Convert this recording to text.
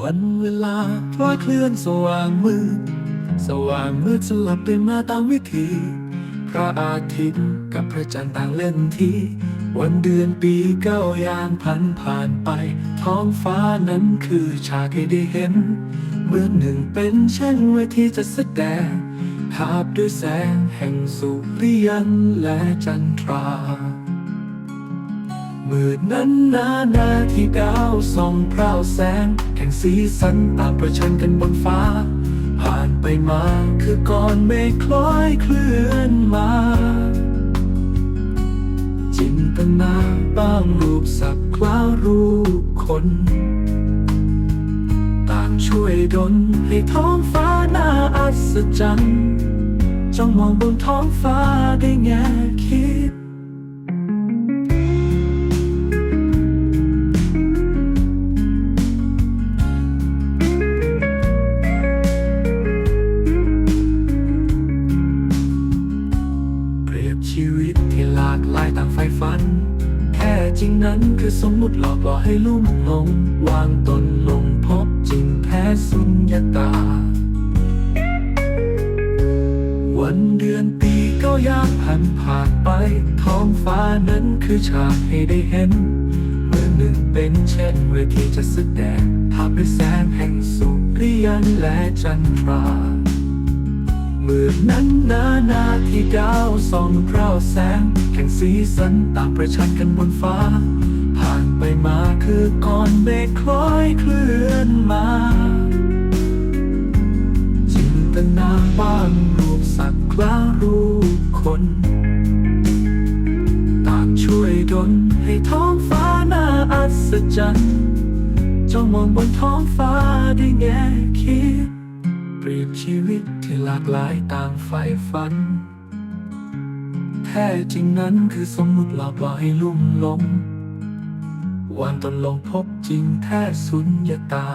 วันเวลาคล้อยเคลื่อนสว่างมืด สว่างมืดสลับไปมาตามวิถีพระอาทิตย์กับพระจันทร์ต่างเล่นทีวันเดือนปีเก้ายางพันผ่านไป ท้องฟ้านั้นคือฉากให้ได้เห็น เมื่อหนึ่งเป็นเช่นเวทีจะแสดงภาพด้วยแสงแห่งสุริยันและจันทรา มืดนั้นนานาที่ดาวส่องพราวแสง แข่งสีสันตาประชันกันบนฟ้า ผ่านไปมาคือก่อนเมฆคล้อยเคลื่อนมา จินตนาบ้างรูปสักคล้ารูปคน ต่างช่วยดลให้ท้องฟ้าน่าอัศจรรย์จ้องมองบนท้องฟ้าได้แง่คิด ฝ่ฝัน แค่จริงนั้นคือสมมุติหลอกหลอให้ลุ่มหลง วางตนลงพบจริงแท้สุญญตา วันเดือนปีก็ยากผ่านผ่านไป ท้องฟ้านั้นคือฉากให้ได้เห็นเมื่อหนึ่งเป็นเช่นเวทีจะแสดงภาพด้วยแสงแห่งสุริยันและจันทรา มื่อนั้นนานาที่ดาวส่องพราวแสง แข่งสีสันต่างประชันกันบนฟ้า ผ่านไปมาคือก่อนเมฆคล้อยเคลื่อนมาจินตนาบ้างรูปสักคล้ารูปคนต่างช่วยดลให้ท้องฟ้าน่าอัศจรรย์จ้องมองบนท้องฟ้าได้แง่คิด เปรียบชีวิตที่หลากหลายต่างไฟฝัน แท้จริงนั้นคือสมมุติหลอกหลอให้ลุ่มหลงวันตนลงพบจริงแท้สุญญตา